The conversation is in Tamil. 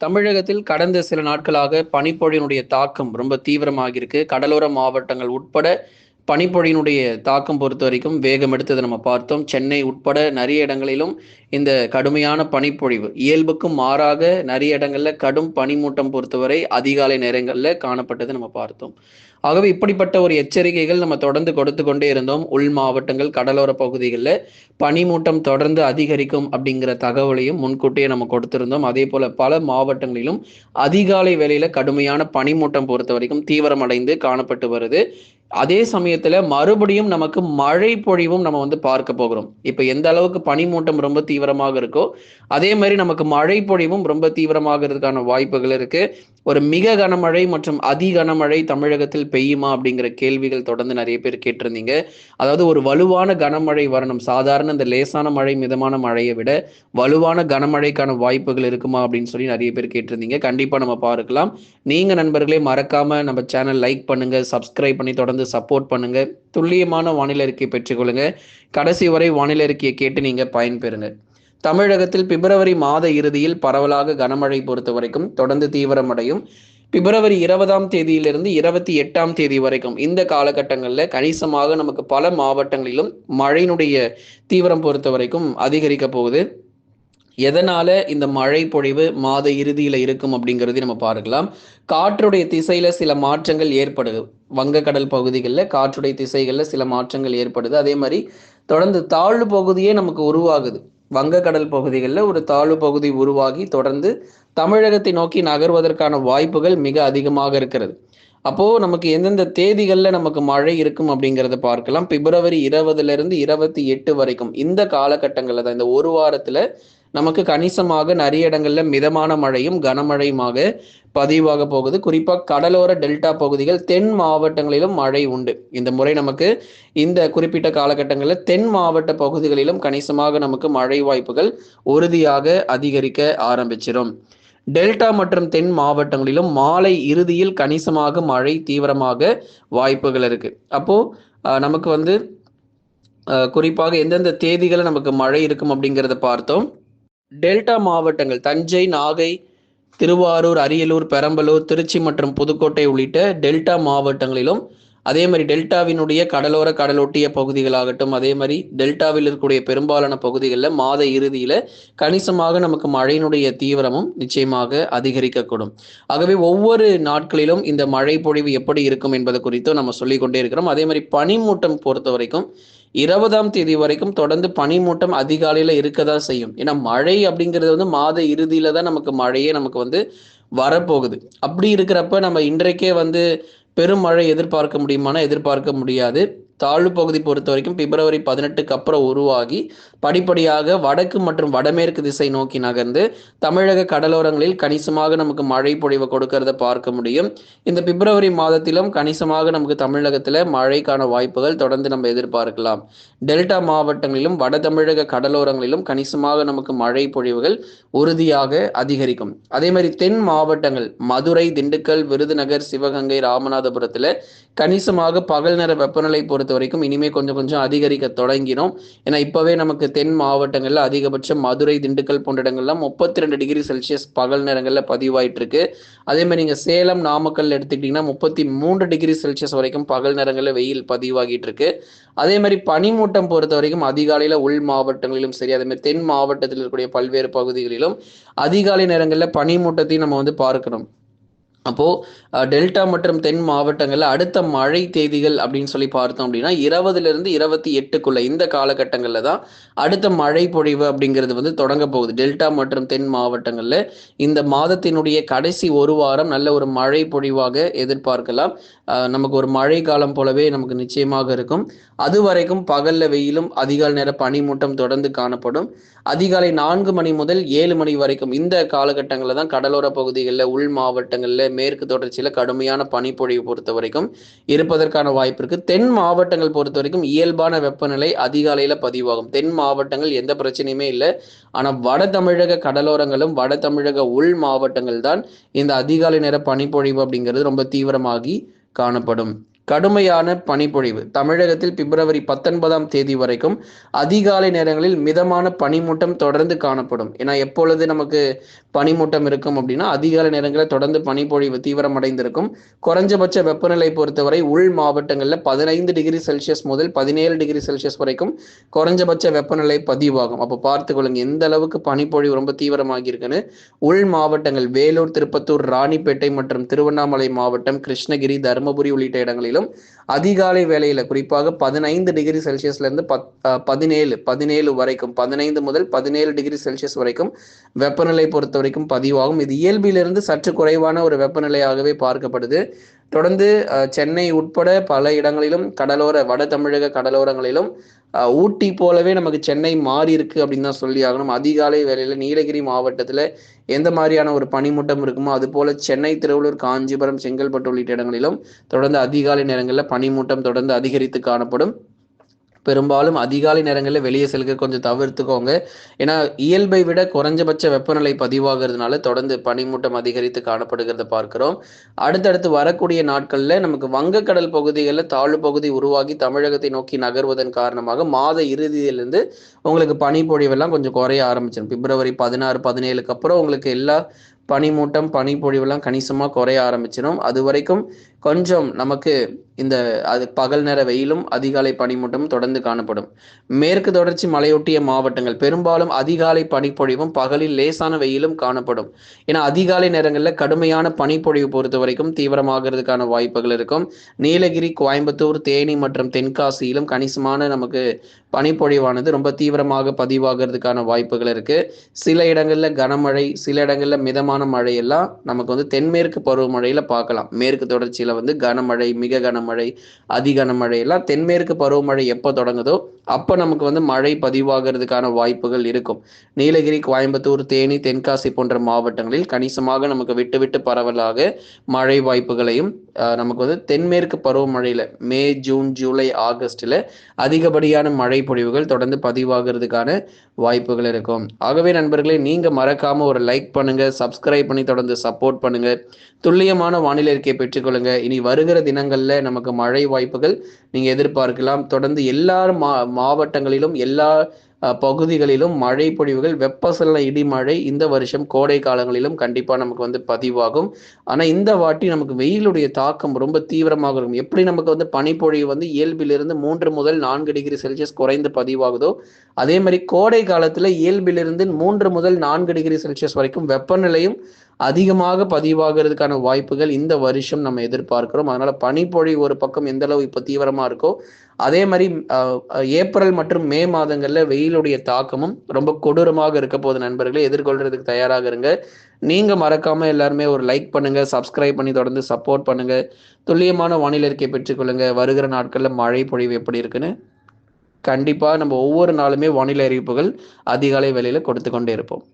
தமிழகத்தில் கடந்த சில நாட்களாக பனிப்பொழியினுடைய தாக்கம் ரொம்ப தீவிரமாகியிருக்கு. கடலோர மாவட்டங்கள் உட்பட பனிப்பொழியினுடைய தாக்கம் பொறுத்த வரைக்கும் வேகம் எடுத்ததை நம்ம பார்த்தோம். சென்னை உட்பட நிறைய இடங்களிலும் இந்த கடுமையான பனிப்பொழிவு இயல்புக்கும் மாறாக நிறைய இடங்கள்ல கடும் பனிமூட்டம் பொறுத்தவரை அதிகாலை நேரங்கள்ல காணப்பட்டதை நம்ம பார்த்தோம். ஆகவே இப்படிப்பட்ட ஒரு எச்சரிக்கைகள் நம்ம தொடர்ந்து கொடுத்து கொண்டே இருந்தோம். உள் மாவட்டங்கள் கடலோர பகுதிகளில் பனிமூட்டம் தொடர்ந்து அதிகரிக்கும் அப்படிங்கிற தகவலையும் முன்கூட்டியே நம்ம கொடுத்திருந்தோம். அதே போல பல மாவட்டங்களிலும் அதிகாலை வேளையில கடுமையான பனிமூட்டம் பொறுத்த வரைக்கும் தீவிரமடைந்து காணப்பட்டு வருது. அதே சமயத்துல மறுபடியும் நமக்கு மழை பொழிவும் நம்ம வந்து பார்க்க போகிறோம். இப்ப எந்த அளவுக்கு பனிமூட்டம் ரொம்ப தீவிரமாக இருக்கோ அதே மாதிரி நமக்கு மழை பொழிவும் ரொம்ப தீவிரமாகிறதுக்கான வாய்ப்புகள் இருக்கு. ஒரு மிக கனமழை மற்றும் அதி கனமழை தமிழகத்தில் பெய்யுமா அப்படிங்கிற கேள்விகள் தொடர்ந்து நிறைய பேர் கேட்டிருந்தீங்க. அதாவது ஒரு வலுவான கனமழை வரணும். சாதாரண இந்த லேசான மழை மிதமான மழையை விட வலுவான கனமழைக்கான வாய்ப்புகள் இருக்குமா அப்படின்னு சொல்லி நிறைய பேர் கேட்டிருந்தீங்க. கண்டிப்பா நம்ம பார்க்கலாம். நீங்க நண்பர்களே மறக்காம நம்ம சேனல் லைக் பண்ணுங்க சப்ஸ்கிரைப் பண்ணி தொடர்ந்து சப்போர்ட் பண்ணுங்க. துல்லியமான வானிலை அறிக்கை பெற்றுக்கொள்ளுங்க. கடைசி வரை வானிலை அறிக்கையை கேட்டு நீங்க பயன்பெறுங்க. தமிழகத்தில் பிப்ரவரி மாத இறுதியில் பரவலாக கனமழை பொறுத்த வரைக்கும் தொடர்ந்து தீவிரமடையும். பிப்ரவரி இருபதாம் தேதியிலிருந்து இருபத்தி எட்டாம் தேதி வரைக்கும் இந்த காலகட்டங்களில் கணிசமாக நமக்கு பல மாவட்டங்களிலும் மழையினுடைய தீவிரம் பொறுத்த வரைக்கும் அதிகரிக்க போகுது. எதனால இந்த மழை பொழிவு மாத இறுதியில இருக்கும் அப்படிங்கிறது நம்ம பார்க்கலாம். காற்றுடைய திசையில சில மாற்றங்கள் ஏற்படுது. வங்கக்கடல் பகுதிகளில் காற்றுடைய திசைகளில் சில மாற்றங்கள் ஏற்படுது. அதே மாதிரி தொடர்ந்து தாழ்வு பகுதியே நமக்கு உருவாகுது. வங்கக்கடல் பகுதிகளில் ஒரு தாழ்வு பகுதி உருவாகி தொடர்ந்து தமிழகத்தை நோக்கி நகர்வதற்கான வாய்ப்புகள் மிக அதிகமாக இருக்கிறது. அப்போ நமக்கு எந்தெந்த தேதிகளில் நமக்கு மழை இருக்கும் அப்படிங்கிறத பார்க்கலாம். பிப்ரவரி இருபதுல இருந்து இருபத்தி எட்டு வரைக்கும் இந்த காலகட்டங்களில் தான் இந்த ஒரு வாரத்துல நமக்கு கணிசமாக நிறைய இடங்கள்ல மிதமான மழையும் கனமழையுமாக பதிவாக போகுது. குறிப்பாக கடலோர டெல்டா பகுதிகள் தென் மாவட்டங்களிலும் மழை உண்டு. இந்த முறை நமக்கு இந்த குறிப்பிட்ட காலகட்டங்களில் தென் மாவட்ட பகுதிகளிலும் கணிசமாக நமக்கு மழை வாய்ப்புகள் உறுதியாக அதிகரிக்க ஆரம்பிச்சிடும் டெல்டா மற்றும் தென் மாவட்டங்களிலும் மாலை இறுதியில் கணிசமாக மழை தீவிரமாக வாய்ப்புகள் இருக்கு. அப்போ நமக்கு வந்து குறிப்பாக எந்தெந்த தேதிகளில் நமக்கு மழை இருக்கும் அப்படிங்கிறத பார்த்தோம். டெல்டா மாவட்டங்கள் தஞ்சை நாகை திருவாரூர் அரியலூர் பெரம்பலூர் திருச்சி மற்றும் புதுக்கோட்டை உள்ளிட்ட டெல்டா மாவட்டங்களிலும் அதே மாதிரி டெல்டாவினுடைய கடலோர கடலொட்டிய பகுதிகளாகட்டும் அதே மாதிரி டெல்டாவில் இருக்கக்கூடிய பெரும்பாலான பகுதிகளில் மாத இறுதியில் கணிசமாக நமக்கு மழையினுடைய தீவிரமும் நிச்சயமாக அதிகரிக்கக்கூடும். ஆகவே ஒவ்வொரு நாட்களிலும் இந்த மழை பொழிவு எப்படி இருக்கும் என்பது குறித்தும் நம்ம சொல்லிக்கொண்டே இருக்கிறோம். அதே மாதிரி பனிமூட்டம் பொறுத்த வரைக்கும் இருபதாம் தேதி வரைக்கும் தொடர்ந்து பனிமூட்டம் அதிகாலையில் இருக்க தான் செய்யும். ஏன்னா மழை அப்படிங்கிறது வந்து மாத இறுதியில தான் நமக்கு மழையே நமக்கு வந்து வரப்போகுது. அப்படி இருக்கிறப்ப நம்ம இன்றைக்கே வந்து பெருமழை எதிர்பார்க்க முடியுமானா எதிர்பார்க்க முடியாது. தாழ்வு பகுதி பொறுத்த வரைக்கும் பிப்ரவரி பதினெட்டுக்கு அப்புறம் உருவாகி படிப்படியாக வடக்கு மற்றும் வடமேற்கு திசை நோக்கி நகர்ந்து தமிழக கடலோரங்களில் கணிசமாக நமக்கு மழை பொழிவை கொடுக்கறத பார்க்க முடியும். இந்த பிப்ரவரி மாதத்திலும் கணிசமாக நமக்கு தமிழகத்தில் மழைக்கான வாய்ப்புகள் தொடர்ந்து நம்ம எதிர்பார்க்கலாம். டெல்டா மாவட்டங்களிலும் வட தமிழக கடலோரங்களிலும் கணிசமாக நமக்கு மழை பொழிவுகள் உறுதியாக அதிகரிக்கும். அதே மாதிரி தென் மாவட்டங்கள் மதுரை திண்டுக்கல் விருதுநகர் சிவகங்கை ராமநாதபுரத்தில் கணிசமாக பகல் நேர வெப்பநிலை பொறுத்த பொறுத்த வரைக்கும் இனிமே கொஞ்சம் கொஞ்சம் அதிகரிக்க தொடங்கினோம். ஏன்னா இப்பவே நமக்கு தென் மாவட்டங்கள்ல அதிகபட்சம் மதுரை திண்டுக்கல் போன்ற இடங்கள்லாம் முப்பத்தி ரெண்டு டிகிரி செல்சியஸ் பகல் நேரங்கள்ல பதிவாயிட்டு இருக்கு அதே மாதிரி நீங்க சேலம் நாமக்கல் எடுத்துக்கிட்டீங்கன்னா முப்பத்தி மூன்று டிகிரி செல்சியஸ் வரைக்கும் பகல் நேரங்கள்ல வெயில் பதிவாகிட்டு இருக்கு அதே மாதிரி பனிமூட்டம் பொறுத்த வரைக்கும் அதிகாலையில உள் மாவட்டங்களிலும் சரி அதே மாதிரி தென் மாவட்டத்தில் இருக்கக்கூடிய பல்வேறு பகுதிகளிலும் அதிகாலை நேரங்களில் பனிமூட்டத்தையும் நம்ம வந்து பார்க்கணும். அப்போ டெல்டா மற்றும் தென் மாவட்டங்களில் அடுத்த மழை தேதிகள் அப்படின்னு சொல்லி பார்த்தோம் அப்படின்னா இருபதுல இருந்து இருபத்தி எட்டுக்குள்ள இந்த காலகட்டங்களில் தான் அடுத்த மழை பொழிவு அப்படிங்கிறது வந்து தொடங்க போகுது. டெல்டா மற்றும் தென் மாவட்டங்களில் இந்த மாதத்தினுடைய கடைசி ஒரு வாரம் நல்ல ஒரு மழை பொழிவாக எதிர்பார்க்கலாம். நமக்கு ஒரு மழை காலம் போலவே நமக்கு நிச்சயமாக இருக்கும். அது வரைக்கும் பகல்ல வெயிலும் அதிகாலை நேர பனிமூட்டம் தொடர்ந்து காணப்படும். அதிகாலை நான்கு மணி முதல் ஏழு மணி வரைக்கும் இந்த காலகட்டங்களில் தான் கடலோர பகுதிகளில் உள் மாவட்டங்களில் மேற்கு தொடர்ச்சியில் கடுமையான பனிப்பொழிவு பொறுத்த வரைக்கும் இருப்பதற்கான வாய்ப்பு இருக்கு தென் மாவட்டங்கள் பொறுத்த வரைக்கும் இயல்பான வெப்பநிலை அதிகாலையில் பதிவாகும். தென் மாவட்டங்கள் எந்த பிரச்சனையுமே இல்லை. ஆனால் வட தமிழக கடலோரங்களும் வட தமிழக உள் மாவட்டங்கள் தான் இந்த அதிகாலை நேர பனிப்பொழிவு அப்படிங்கிறது ரொம்ப தீவிரமாகி காணப்படும். கடுமையான பனிப்பொழிவு. தமிழகத்தில் பிப்ரவரி பத்தொன்பதாம் தேதி வரைக்கும் அதிகாலை நேரங்களில் மிதமான பனிமூட்டம் தொடர்ந்து காணப்படும். ஏன்னா எப்பொழுது நமக்கு பனிமூட்டம் இருக்கும் அப்படின்னா அதிகாலை நேரங்களில் தொடர்ந்து பனிப்பொழிவு தீவிரமடைந்திருக்கும். குறைஞ்சபட்ச வெப்பநிலை பொறுத்தவரை உள் மாவட்டங்களில் பதினைந்து டிகிரி செல்சியஸ் முதல் பதினேழு டிகிரி செல்சியஸ் வரைக்கும் குறைஞ்சபட்ச வெப்பநிலை பதிவாகும். அப்போ பார்த்துக்கொள்ளுங்க எந்த அளவுக்கு பனிப்பொழிவு ரொம்ப தீவிரமாகி இருக்குன்னு. உள் மாவட்டங்கள் வேலூர் திருப்பத்தூர் ராணிப்பேட்டை மற்றும் திருவண்ணாமலை மாவட்டம் கிருஷ்ணகிரி தருமபுரி உள்ளிட்ட இடங்களில் இடங்களிலும் அதிகாலை வேளையில குறிப்பாக பதினைந்து டிகிரி செல்சியஸ்ல இருந்து பத் பதினேழு பதினேழு வரைக்கும் பதினைந்து முதல் பதினேழு டிகிரி செல்சியஸ் வரைக்கும் வெப்பநிலை பொறுத்த வரைக்கும் பதிவாகும். இது இயல்பிலிருந்து சற்று குறைவான ஒரு வெப்பநிலையாகவே பார்க்கப்படுது. தொடர்ந்து அஹ், சென்னை உட்பட பல இடங்களிலும் கடலோர வட தமிழக கடலோரங்களிலும் ஊட்டி போலவே நமக்கு சென்னை மாறி இருக்கு அப்படின்னு தான் சொல்லி ஆகணும். அதிகாலை வேலையில் நீலகிரி மாவட்டத்துல எந்த மாதிரியான ஒரு பனிமூட்டம் இருக்குமோ அது போல சென்னை திருவள்ளூர் காஞ்சிபுரம் செங்கல்பட்டு உள்ளிட்ட இடங்களிலும் தொடர்ந்து அதிகாலை நேரங்களில் பனிமூட்டம் தொடர்ந்து அதிகரித்து காணப்படும். பெரும்பாலும் அதிகாலை நேரங்களில் வெளியே செல்க கொஞ்சம் தவிர்த்துக்கோங்க. ஏன்னா இயல்பை விட குறைஞ்சபட்ச வெப்பநிலை பதிவாகிறதுனால தொடர்ந்து பனிமூட்டம் அதிகரித்து காணப்படுகிறத பார்க்கிறோம். அடுத்தடுத்து வரக்கூடிய நாட்களில் நமக்கு வங்கக்கடல் பகுதிகளில் தாழ்வு பகுதி உருவாகி தமிழகத்தை நோக்கி நகர்வதன் காரணமாக மாத இறுதியிலிருந்து உங்களுக்கு பனிப்பொழிவெல்லாம் கொஞ்சம் குறைய ஆரம்பிச்சிடும் பிப்ரவரி பதினாறு பதினேழுக்கு அப்புறம் உங்களுக்கு எல்லா பனிமூட்டம் பனிப்பொழிவெல்லாம் கணிசமாக குறைய ஆரம்பிச்சிடும் அது வரைக்கும் கொஞ்சம் நமக்கு இந்த அது பகல் நேர வெயிலும் அதிகாலை பனிமூட்டமும் தொடர்ந்து காணப்படும். மேற்கு தொடர்ச்சி மலையொட்டிய மாவட்டங்கள் பெரும்பாலும் அதிகாலை பனிப்பொழிவும் பகலில் லேசான வெயிலும் காணப்படும். ஏன்னா அதிகாலை நேரங்களில் கடுமையான பனிப்பொழிவு பொறுத்த வரைக்கும் தீவிரமாகிறதுக்கான வாய்ப்புகள் இருக்கும். நீலகிரி கோயம்புத்தூர் தேனி மற்றும் தென்காசியிலும் கணிசமான நமக்கு பனிப்பொழிவானது ரொம்ப தீவிரமாக பதிவாகிறதுக்கான வாய்ப்புகள் இருக்கு. சில இடங்களில் கனமழை சில இடங்களில் மிதமான மழை மழையெல்லாம் நமக்கு வந்து தென்மேற்கு பருவமழையில பார்க்கலாம். மேற்கு தொடர்ச்சியில வந்து கனமழை மிக கனமழை அதி கனமழை எல்லாம் தென்மேற்கு பருவமழை எப்போ தொடங்குதோ அப்போ நமக்கு வந்து மழை பதிவாகிறதுக்கான வாய்ப்புகள் இருக்கும். நீலகிரி கோயம்புத்தூர் தேனி தென்காசி போன்ற மாவட்டங்களில் கணிசமாக நமக்கு விட்டு விட்டு பரவலாக மழை வாய்ப்புகளையும் நமக்கு வந்து தென்மேற்கு பருவமழையில மே ஜூன் ஜூலை ஆகஸ்ட்ல அதிகப்படியான மழை பொழிவுகள் தொடர்ந்து பதிவாகிறதுக்கான வாய்ப்புகள் இருக்கும். ஆகவே நண்பர்களே நீங்க மறக்காம ஒரு லைக் பண்ணுங்க சப்ஸ்கிரைப் பண்ணி தொடர்ந்து சப்போர்ட் பண்ணுங்க. துல்லியமான வானிலை அறிக்கையை பெற்றுக்கொள்ளுங்க இனி வருகிற தினங்கள்ல நமக்கு மழை வாய்ப்புகள் நீங்க எதிர்பார்க்கலாம். தொடர்ந்து எல்லா மா மாவட்டங்களிலும் எல்லா பகுதிகளிலும் மழை பொழிவுகள் வெப்பசலன இடிமழை இந்த வருஷம் கோடை காலங்களிலும் கண்டிப்பாக நமக்கு வந்து பதிவாகும். ஆனால் இந்த வாட்டி நமக்கு வெயிலுடைய தாக்கம் ரொம்ப தீவிரமாக இருக்கும். எப்படி நமக்கு வந்து பனிப்பொழிவு வந்து இயல்பிலிருந்து மூன்று முதல் நான்கு டிகிரி செல்சியஸ் குறைந்து பதிவாகுதோ அதே மாதிரி கோடை காலத்தில் இயல்பிலிருந்து மூன்று முதல் நான்கு டிகிரி செல்சியஸ் வரைக்கும் வெப்பநிலையும் அதிகமாக பதிவாகிறதுக்கான வாய்ப்புகள் இந்த வருஷம் நம்ம எதிர்பார்க்கிறோம். அதனால பனிப்பொழிவு ஒரு பக்கம் எந்த அளவு இப்போ தீவிரமா இருக்கோ அதே மாதிரி ஏப்ரல் மற்றும் மே மாதங்கள்ல வெயிலுடைய தாக்கமும் ரொம்ப கொடூரமாக இருக்க போது நண்பர்களே. எதிர்கொள்றதுக்கு தயாராக இருங்க. நீங்க மறக்காம எல்லாருமே ஒரு லைக் பண்ணுங்க சப்ஸ்கிரைப் பண்ணி தொடர்ந்து சப்போர்ட் பண்ணுங்க. துல்லியமான வானிலை அறிக்கை பெற்றுக்கொள்ளுங்க வருகிற நாட்கள்ல மழை பொழிவு எப்படி இருக்குன்னு கண்டிப்பா நம்ம ஒவ்வொரு நாளுமே வானிலை அறிவிப்புகள் அதிகாலை வேலையில கொடுத்து கொண்டே இருப்போம்.